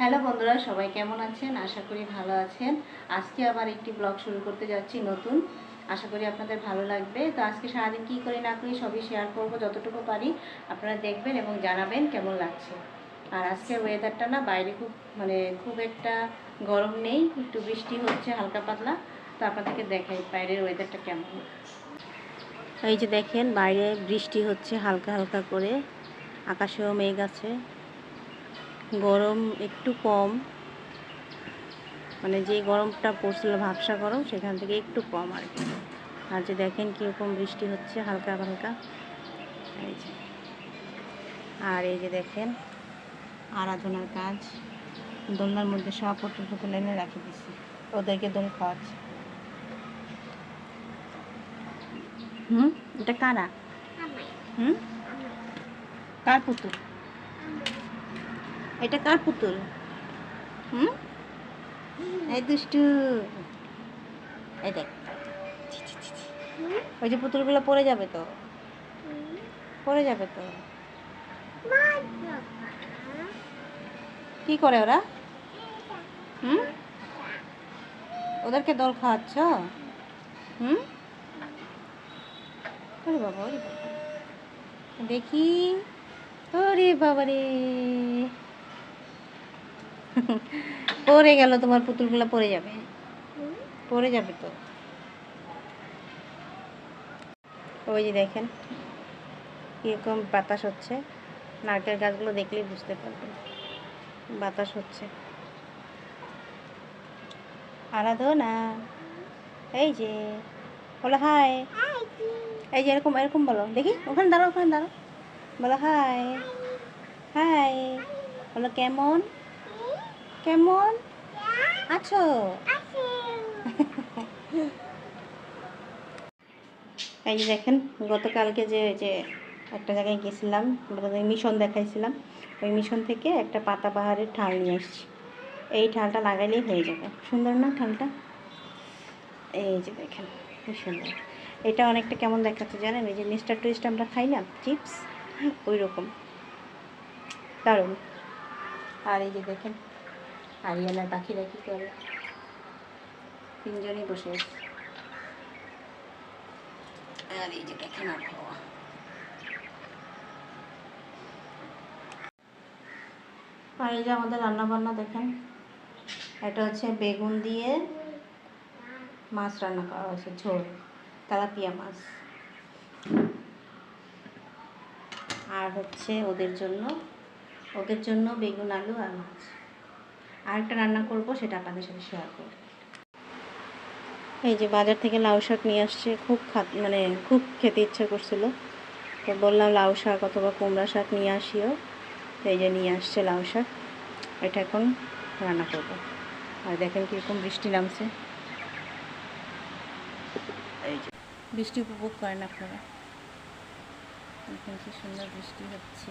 Hello বন্ধুরা, সবাই কেমন আছেন? আশা করি ভালো আছেন। আজকে আবার একটি ব্লগ শুরু করতে যাচ্ছি নতুন। আশা করি আপনাদের ভালো লাগবে। তো আজকে সারাদিন কী করি না করি সবই শেয়ার করব যতটুকু পারি। আপনারা দেখবেন এবং জানাবেন কেমন লাগছে। আর আজকে ওয়েদারটা না বাইরে খুব মানে খুব একটা গরম নেই। একটু বৃষ্টি হচ্ছে হালকা পাতলা। তো আপনাদেরকে দেখাই বাইরের ওয়েদারটা কেমন। এই যে দেখেন, বাইরে বৃষ্টি হচ্ছে হালকা হালকা করে। আকাশেও মেঘ আছে। গরম একটু কম। মানে যে গরমটা পড়ছিল ভাবসা গরম সেখান থেকে একটু কম আর কি। আর যে দেখেন কীরকম বৃষ্টি হচ্ছে হালকা হালকা। এই যে। আর এই যে দেখেন আরাধনার কাজ। দোলনার মধ্যে সব পটল ফটল এনে রাখি দিচ্ছি ওদেরকে দোল খাওয়াচ্ছে। হুম? এটা কারা? হুম? কার পুতুল? এটা কার পুতুল? হুম? এই দুষ্টু। এই। ওই যে পুতুলগুলো পড়ে যাবে তো। পড়ে যাবে তো। কি করে ওরা? হুম? ওদেরকে দল খাওয়াচ্ছ? হুম? ওরে বাবা, ওরে দেখি। ওরে বাবা রে পড়ে গেল, তোমার পুতুলগুলো পড়ে যাবে। পড়ে যাবে তো। ওই যে দেখেন, কীরকম বাতাস হচ্ছে। নারকেল গাছগুলো দেখলেই বুঝতে পারবেন, বাতাস হচ্ছে। আরাধনা, এই যে, বলো হাই এই যে এরকম এরকম বলো। দেখি, ওখানে দাঁড়াও ওখানে দাঁড়াও। বলো হাই হাই বলো কেমন? কেমন? আছো? এই যে দেখেন গতকালকে যে যে একটা জায়গায় গেছিলাম মিশন দেখাইছিলাম ওই মিশন থেকে একটা পাতা বাহারের ঠাল নিয়ে এসেছি এই ঠালটা লাগাইলেই হয়ে যাবে। সুন্দর না ঠালটা এই যে দেখেন খুব সুন্দর। এটা অনেকটা কেমন দেখাচ্ছে জানেন? এই যে মিস্টার টুইস্ট আমরা খাই না? চিপস? ওই রকম দারুণ। আর এই যে দেখেন আরিয়ালার পাখিরা কী করে? তিনজনই বসে আছে। আর এই যে দেখেন আবহাওয়া। আর এই যে আমাদের রান্না বান্না দেখেন। এটা হচ্ছে বেগুন দিয়ে মাছ রান্না করা হয়েছে ঝোল তেলাপিয়া মাছ। আর হচ্ছে ওদের জন্য ওদের জন্য বেগুন আলু আর মাছ। আরেকটা রান্না করব, সেটা আপনাদের সাথে শেয়ার করব। এই যে বাজার থেকে লাউ শাক নিয়ে আসছে, খুব খাত মানে খুব খেতে ইচ্ছা করছিল। তো বললাম লাউ শাক অথবা কুমড়া শাক নিয়ে আসিও। এই যে নিয়ে আসছে লাউ শাক, এটা এখন রান্না করব। আর দেখেন কীরকম বৃষ্টি নামছে। এই যে বৃষ্টি উপভোগ করেন আপনারা। দেখেন কি সুন্দর বৃষ্টি হচ্ছে।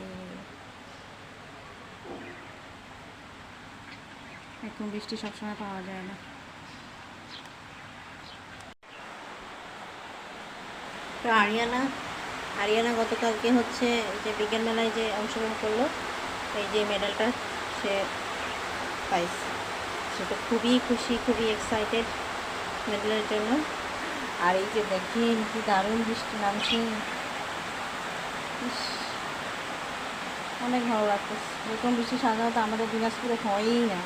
এখন বৃষ্টি সবসময় পাওয়া যায় না। তো আরিয়ানা আরিয়ানা গতকালকে হচ্ছে যে বিজ্ঞান মেলায় যে অংশগ্রহণ করল, এই যে মেডেলটা সে পাইছে। সে তো খুবই খুশি, খুবই এক্সাইটেড মেডেলের জন্য। আর এই যে দেখেন কি দারুণ বৃষ্টি নামছে। অনেক ভালো লাগতেছে। এরকম বৃষ্টি সাধারণত আমাদের দিনাজপুরে হয়ই না।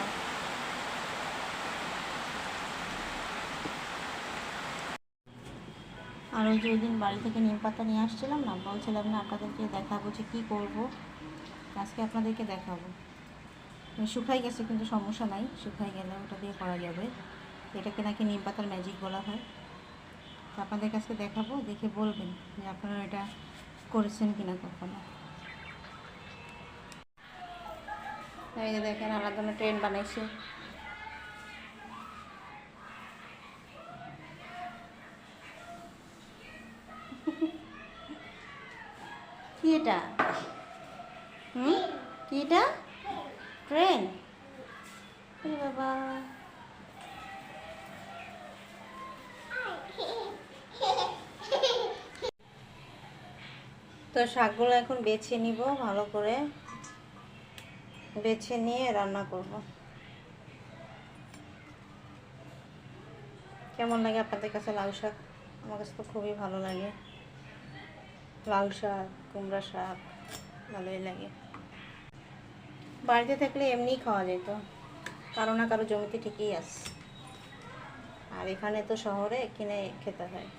আর ওই যে ওই দিন বাড়ি থেকে নিম পাতা নিয়ে আসছিলাম না, বলছিলাম না আপনাদেরকে দেখাবো যে কী করব। আজকে আপনাদেরকে দেখাবো। মানে শুকাই গেছে, কিন্তু সমস্যা নাই। শুকাই গেলে ওটা দিয়ে করা যাবে। এটাকে নাকি নিম পাতার ম্যাজিক বলা হয়। তো আপনাদের কাছে দেখাবো, দেখে বলবেন যে আপনারা এটা করেছেন কিনা কখনো। এই দেখেন, আলাদা ট্রেন বানাইছে। এটা? হুম? কি এটা? ট্রেন। বাবা। তো শাকগুলো এখন বেছে নিব, ভালো করে। বেছে নিয়ে রান্না করব। কেমন লাগে আপনাদের কাছে লাউ শাক? আমার কাছে তো খুবই ভালো লাগে। লাউ শাক। কুমড়া শাক, ভালোই লাগে। বাড়িতে থাকলে এমনিই খাওয়া যেত। কারও না কারও জমিতে ঠিকই আছে। আর এখানে তো শহরে কিনে খেতে হয়।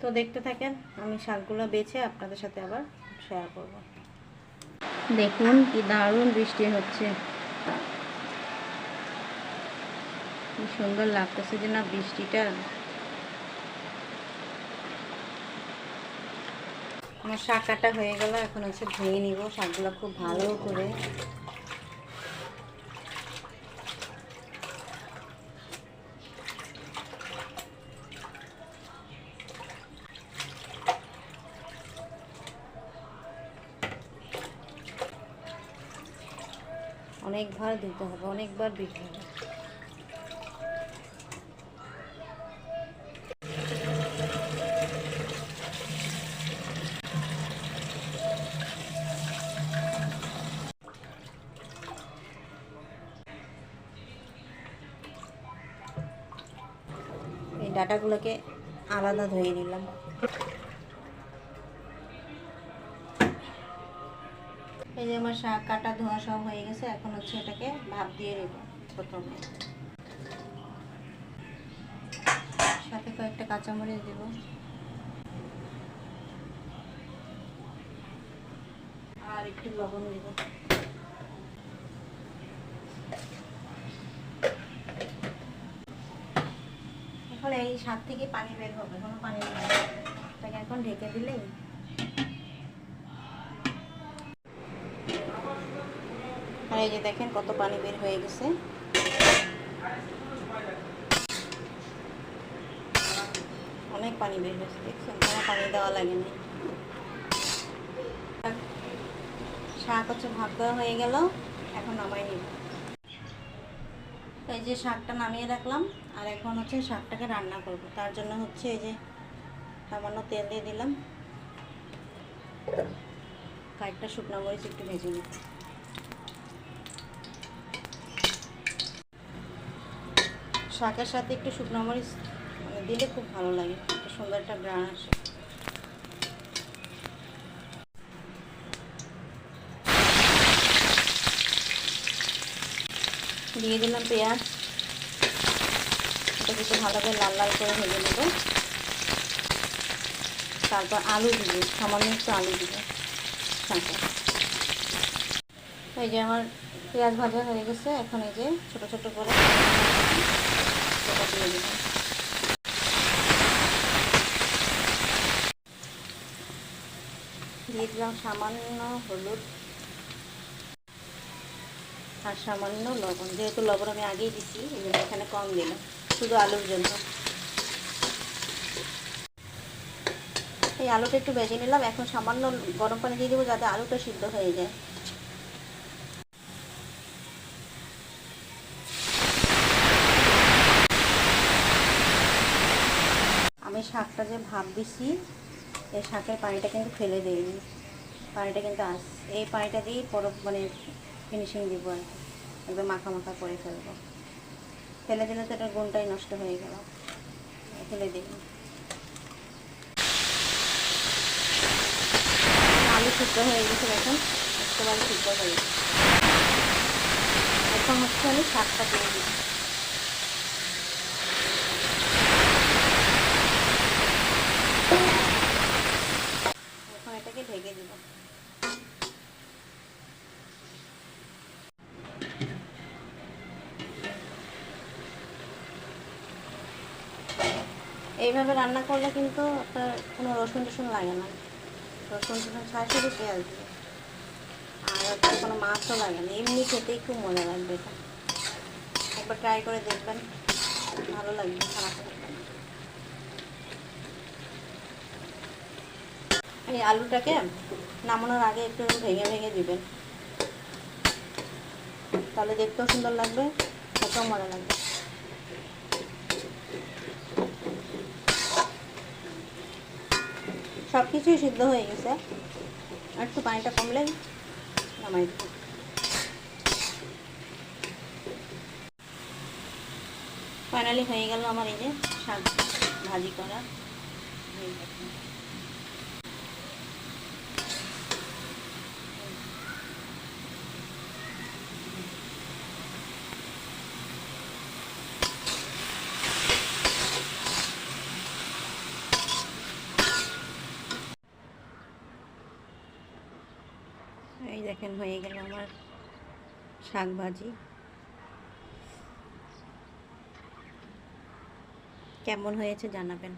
তো দেখতে থাকেন, আমি শাকগুলো বেছে আপনাদের সাথে আবার শেয়ার করব। দেখুন কি দারুণ বৃষ্টি হচ্ছে। কি সুন্দর লাগতেছে যে না বৃষ্টিটা। আমার শাক কাটা হয়ে গেল, এখন হচ্ছে ধুয়ে নিব, শাকগুলো খুব ভালো করে। অনেকবার দিতে হবে, অনেকবার দিতে হবে। ডাটাগুলোকে আলাদা ধুয়ে নিলাম। এই যে আমার শাক কাটা ধোয়া সব হয়ে গেছে, এখন হচ্ছে এটাকে ভাপ দিয়ে নেব প্রথমে। সাথে কয়েকটা কাঁচামরিচ দেব। আর একটু লবণ দেব এখন এই শাক থেকে পানি বের হবে, কোনো পানি বের। এটাকে এখন ঢেকে দিলেই আর এই যে দেখেন কত পানি বের হয়ে গেছে। অনেক পানি বের হয়েছে, দেখছেন? কোনো পানি দেওয়া লাগেনি। শাক হচ্ছে ভাত দেওয়া হয়ে গেল, এখন নামাই নিব। এই যে শাকটা নামিয়ে রাখলাম। আর এখন হচ্ছে শাকটাকে রান্না করব। তার জন্য হচ্ছে এই যে সামান্য তেল দিয়ে দিলাম। কয়েকটা শুকনো মরিচ একটু ভেজে নিব শাকের সাথে একটু শুকনো মরিচ মানে দিলে খুব ভালো লাগে, একটা সুন্দর একটা গ্রান আসে। দিয়ে দিলাম পেঁয়াজ। এটা একটু ভালো লাল লাল করে ভেজে নেব। তারপর আলু দিব সামান্য একটু আলু দিব এই যে আমার পেঁয়াজ ভাজা হয়ে গেছে, এখন এই যে ছোট ছোট করে দিয়ে দিলাম দিয়ে দিলাম সামান্য হলুদ আর সামান্য লবণ। যেহেতু লবণ আমি আগেই দিচ্ছি এখানে কম দিলাম। শুধু আলুর জন্য। এই আলুটা একটু ভেজে নিলাম, এখন সামান্য গরম পানি দিয়ে দেবো যাতে আলুটা সিদ্ধ হয়ে যায়। আমি শাকটা যে ভাপ দিছি, এই শাকের পানিটা কিন্তু ফেলে দিইনি। পানিটা কিন্তু আস, এই পানিটা দিয়েই পর মানে ফিনিশিং দিব আর একদম মাখা মাখা করে ফেলব। ফেলে দিলে তো এটার গুণটাই নষ্ট হয়ে গেল। ফেলে দিই। আলু সিদ্ধ হয়ে গেছে এখন একেবারে সিদ্ধ হয়ে গেছে। এখন হচ্ছে আমি শাকটা দিয়ে দিই এখন এটাকে ঢেকে দিব এইভাবে রান্না করলে কিন্তু আপনার কোনো রসুন টসুন লাগে না। রসুন টসুন ছাড়া শুধু পেঁয়াজ দিয়ে। আর হচ্ছে কোনো মাছও লাগে না। এমনি খেতেই খুব মজা লাগবে এটা। একবার ট্রাই করে দেখবেন। ভালো লাগবে, খারাপ লাগবে এই আলুটাকে নামানোর আগে একটু ভেঙে ভেঙে দিবেন। তাহলে দেখতেও সুন্দর লাগবে, খেতেও মজা লাগবে। সব কিছুই সিদ্ধ হয়ে গেছে। আর একটু পানিটা কমলে নামাই দেবো। ফাইনালি হয়ে গেল আমার এই যে শাক ভাজি করা এই দেখুন। হয়ে গেল আমার শাক ভাজি কেমন হয়েছে জানাবেন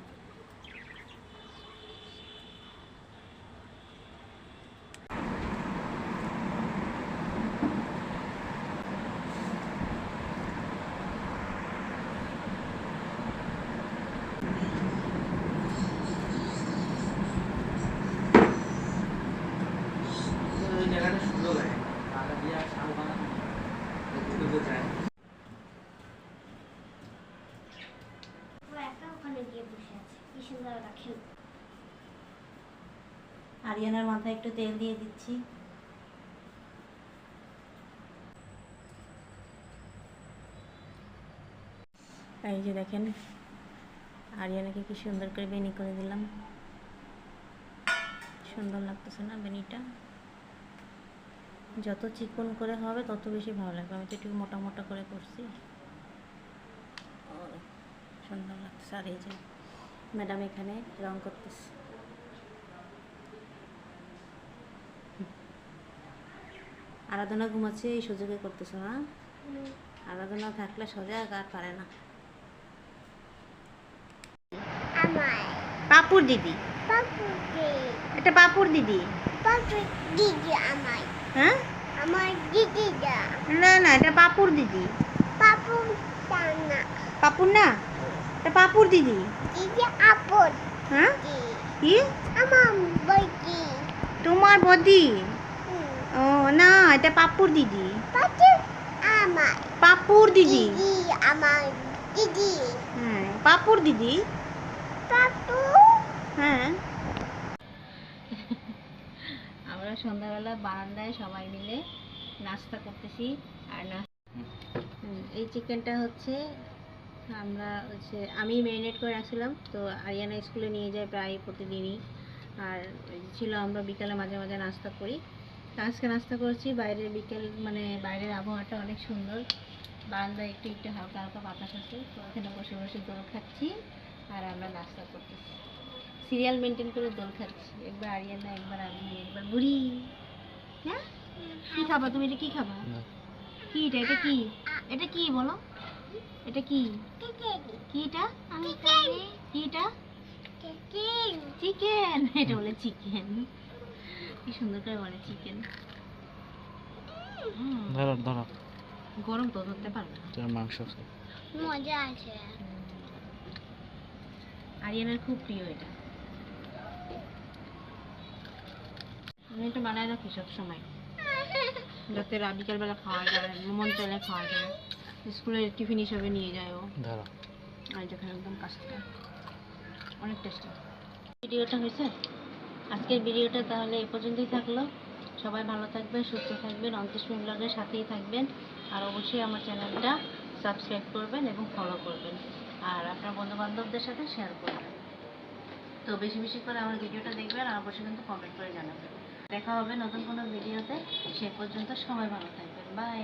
ওই জায়গাটা সুন্দর লাগে টাকা দিয়ে আর শাল বানানো দুটো তো যায় ওরা একা ওখানে গিয়ে বসে আছে কি সুন্দর ওরা খেলবে আরিয়ানার মাথায় একটু তেল দিয়ে দিচ্ছি। এই যে দেখেন, আরিয়ানাকে কি সুন্দর করে বেনি করে দিলাম। সুন্দর লাগতেছে না বেনিটা? যত চিকন করে হবে তত বেশি ভালো লাগবে। আমি তো একটু মোটা মোটা করে করছি। সুন্দর লাগতেছে আর এই যে ম্যাডাম এখানে রং করতেছে। আরাধনা ঘুমাচ্ছে এই সুযোগে করতেছো না? আরাধনা থাকলে সোজা আর পারে না। পাপুর দিদি। এটা পাপুর দিদি। দিদি আমার হ্যাঁ? আমার দিদিটা না না এটা পাপুর দিদি। পাপু টানা পাপুর না? এটা পাপুর দিদি। দিদি আপন। হ্যাঁ? কি? আমার বইটি তোমার বদি? ও না এটা পাপুর দিদি। পাপু আমার। পাপুর দিদি। দিদি আমার দিদি। হ্যাঁ পাপুর দিদি। পাপু? হ্যাঁ। আমরা সন্ধ্যাবেলা বারান্দায় সবাই মিলে নাস্তা করতেছি আর এই চিকেনটা হচ্ছে আমরা হচ্ছে, আমি ম্যারিনেট করে রাখছিলাম, তো আরিয়ানা স্কুলে নিয়ে যায় প্রায় প্রতিদিনই। আর ছিল আমরা বিকালে মাঝে মাঝে নাস্তা করি। আজকে নাস্তা করছি, বাইরের বিকেল মানে বাইরের আবহাওয়াটা অনেক সুন্দর। বারান্দায় একটু একটু হালকা হালকা বাতাস আছে, তো ওখানে বসে বসে দোল খাচ্ছি আর আমরা নাস্তা করতেছি। সিরিয়াল মেনটেন করে দোল খাচ্ছি একবার আরিয়ানা একবার আমি একবার বুড়ি। হ্যাঁ? কি খাবা তুমি? এটা কি খাবা? কি এটা? এটা কি? এটা কি বলো? এটা কি? কি এটা? কি এটা? Chicken chicken. এটা বলে চিকেন। কি সুন্দর করে বলে চিকেন। ধরো ধরো। গরম তো ধরতে পারবে না। তোর মাংস মজা আছে। আরিয়ানার খুব প্রিয় এটা। আমি এটা বানায় রাখি সব সময় যাতে বিকালবেলা খাওয়া যায় মন চাইলে খাওয়া যায়। স্কুলের টিফিন হিসাবে নিয়ে যায় ও। ধরো। আর যেখানে একদম কাছটা অনেক টেস্টি ভিডিওটা হয়েছে? আজকের ভিডিওটা তাহলে এই পর্যন্তই থাকল। সবাই ভালো থাকবেন সুস্থ থাকবেন অন্ত্যেষ্টি ব্লগের সাথেই থাকবেন। আর অবশ্যই আমার চ্যানেলটা সাবস্ক্রাইব করবেন এবং ফলো করবেন। আর আপনার বন্ধু বান্ধবদের সাথে শেয়ার করবেন। তো বেশি বেশি করে আমার ভিডিওটা দেখবেন আর অবশ্যই কিন্তু কমেন্ট করে জানাবেন। দেখা হবে নতুন কোনো ভিডিওতে সে পর্যন্ত সবাই ভালো থাকবেন। বাই